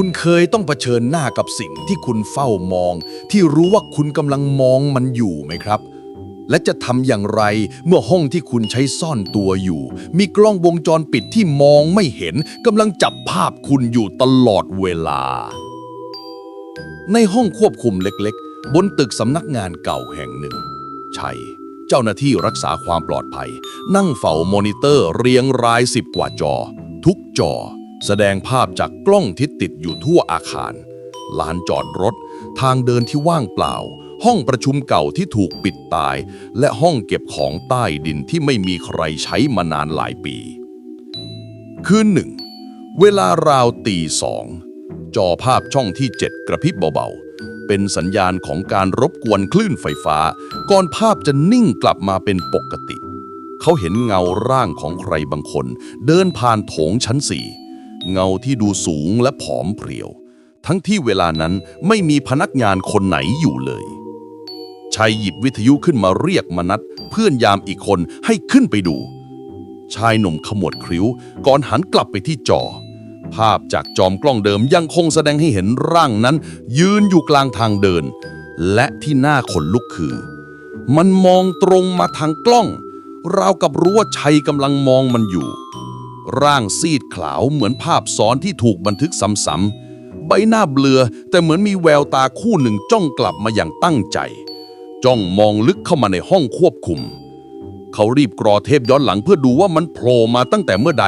คุณเคยต้องเผชิญหน้ากับสิ่งที่คุณเฝ้ามอง ที่รู้ว่าคุณกำลังมองมันอยู่ไหมครับ และจะทำอย่างไรเมื่อห้องที่คุณใช้ซ่อนตัวอยู่ มีกล้องวงจรปิดที่มองไม่เห็นกำลังจับภาพคุณอยู่ตลอดเวลา ในห้องควบคุมเล็กๆ บนตึกสำนักงานเก่าแห่งหนึ่ง ชัย เจ้าหน้าที่รักษาความปลอดภัย นั่งเฝ้ามอนิเตอร์เรียงรายสิบกว่าจอ ทุกจอ แสดงภาพจากกล้องที่ติดอยู่ทั่วอาคาร ลานจอดรถ ทางเดินที่ว่างเปล่า ห้องประชุมเก่าที่ถูกปิดตาย และห้องเก็บของใต้ดินที่ไม่มีใครใช้มานานหลายปี คืนหนึ่ง เวลาราวตีสอง จอภาพช่องที่7กระพริบเบาๆ เป็นสัญญาณของการรบกวนคลื่นไฟฟ้า ก่อนภาพจะนิ่งกลับมาเป็นปกติ เขาเห็นเงาร่างของใครบางคน เดินผ่านโถงชั้นสี่ เงาที่ดูสูงและผอมเพรียว ทั้งที่เวลานั้นไม่มีพนักงานคนไหนอยู่เลยชัยหยิบวิทยุขึ้นมาเรียกมนัดเพื่อนยามอีกคนให้ขึ้นไปดู ชายหนุ่มขมวดคิ้ว ก่อนหันกลับไปที่จอ ภาพจากจอมกล้องเดิมยังคงแสดงให้เห็นร่างนั้น ยืนอยู่กลางทางเดิน และที่หน่าขนลุกคือ มันมองตรงมาทางกล้อง ราวกับรู้ว่าชัยกำลังมองมันอยู่ ร่างซีดขาวเหมือนภาพซ้อนที่ถูกบันทึกซ้ำๆใบหน้าเบลอแต่เหมือนมีแววตาคู่หนึ่งจ้องกลับมาอย่างตั้งใจ จ้องมองลึกเข้ามาในห้องควบคุม เขารีบกรอเทปย้อนหลังเพื่อดูว่ามันโผล่มาตั้งแต่เมื่อใด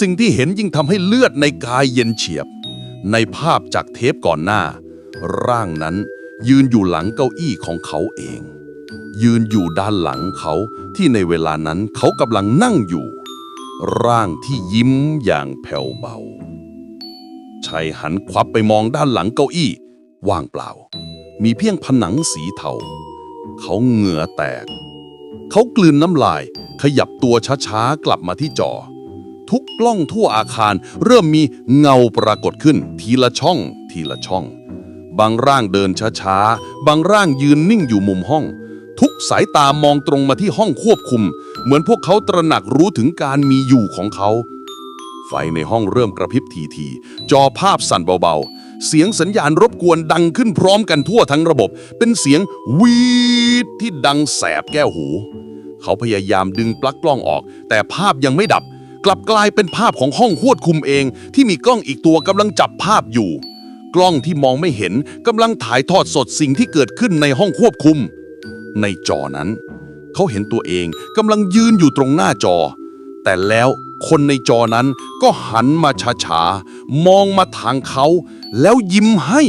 สิ่งที่เห็นยิ่งทำให้เลือดในกายเย็นเฉียบ ในภาพจากเทปก่อนหน้า ร่างนั้นยืนอยู่หลังเก้าอี้ของเขาเอง ยืนอยู่ด้านหลังเขาที่ในเวลานั้นเขากำลังนั่งอยู่ ร่างที่ยิ้มอย่างแผ่วเบาชัยหันควับไปมองด้านหลังเก้าอี้ ว่างเปล่า มีเพียงผนังสีเทา เขาเหงื่อแตก เขากลืนน้ำลาย ขยับตัวช้าๆ กลับมาที่จอ ทุกกล้องทั่วอาคารเริ่มมีเงาปรากฏขึ้น ทีละช่อง ทีละช่อง บางร่างเดินช้าๆ บางร่างยืนนิ่งอยู่มุมห้อง ทุกสายตามองตรงมาที่ห้องควบคุม เหมือนพวกเขาตระหนักรู้ถึงการมีอยู่ของเขา ไฟในห้องเริ่มกระพริบทีๆจอภาพสั่นเบาๆ เสียงสัญญาณรบกวนดังขึ้นพร้อมกันทั่วทั้งระบบ เป็นเสียงวีดที่ดังแสบแก้วหู เขาพยายามดึงปลั๊กกล้องออก แต่ภาพยังไม่ดับ กลับกลายเป็นภาพของห้องควบคุมเอง ที่มีกล้องอีกตัวกำลังจับภาพอยู่ กล้องที่มองไม่เห็นกำลังถ่ายทอดสดสิ่งที่เกิดขึ้นในห้องควบคุม ในจอนั้น เขาเห็นตัวเองกำลังยืนอยู่ตรงหน้าจอ แต่แล้วคนในจอนั้นก็หันมาช้าๆ มองมาทางเขา แล้วยิ้มให้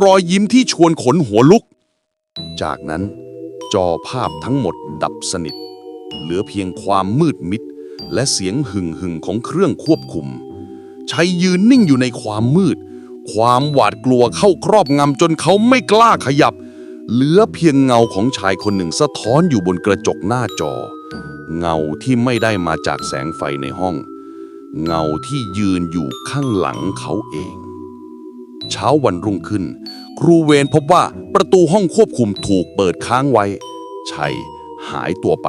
รอยยิ้มที่ชวนขนหัวลุก จากนั้นจอภาพทั้งหมดดับสนิท เหลือเพียงความมืดมิด และเสียงหึ่งหึ่งๆของเครื่องควบคุม ชัยยืนนิ่งอยู่ในความมืด ความหวาดกลัวเข้าครอบงำจนเขาไม่กล้าขยับ เหลือเพียงเงาของชายคนหนึ่งสะท้อนอยู่บนกระจกหน้าจอ เงาที่ไม่ได้มาจากแสงไฟในห้อง เงาที่ยืนอยู่ข้างหลังเขาเอง เช้าวันรุ่งขึ้น ครูเวรพบว่าประตูห้องควบคุมถูกเปิดค้างไว้ ชัยหายตัวไป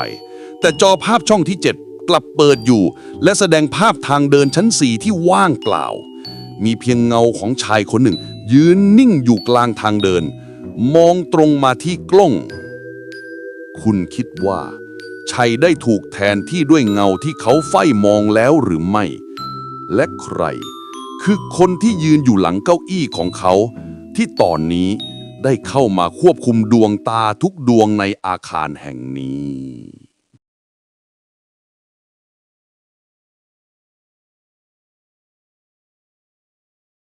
แต่จอภาพช่องที่ 7 กลับเปิดอยู่ และแสดงภาพทางเดินชั้นสี่ที่ว่างเปล่า มีเพียงเงาของชายคนหนึ่ง ยืนนิ่งอยู่กลางทางเดิน มองตรงมาที่กล้อง คุณคิดว่า ชัยได้ถูกแทนที่ด้วยเงาที่เขาไฝ่มองแล้วหรือไม่ และใคร คือคนที่ยืนอยู่หลังเก้าอี้ของเขา ที่ตอนนี้ได้เข้ามาควบคุมดวงตาทุกดวงในอาคารแห่งนี้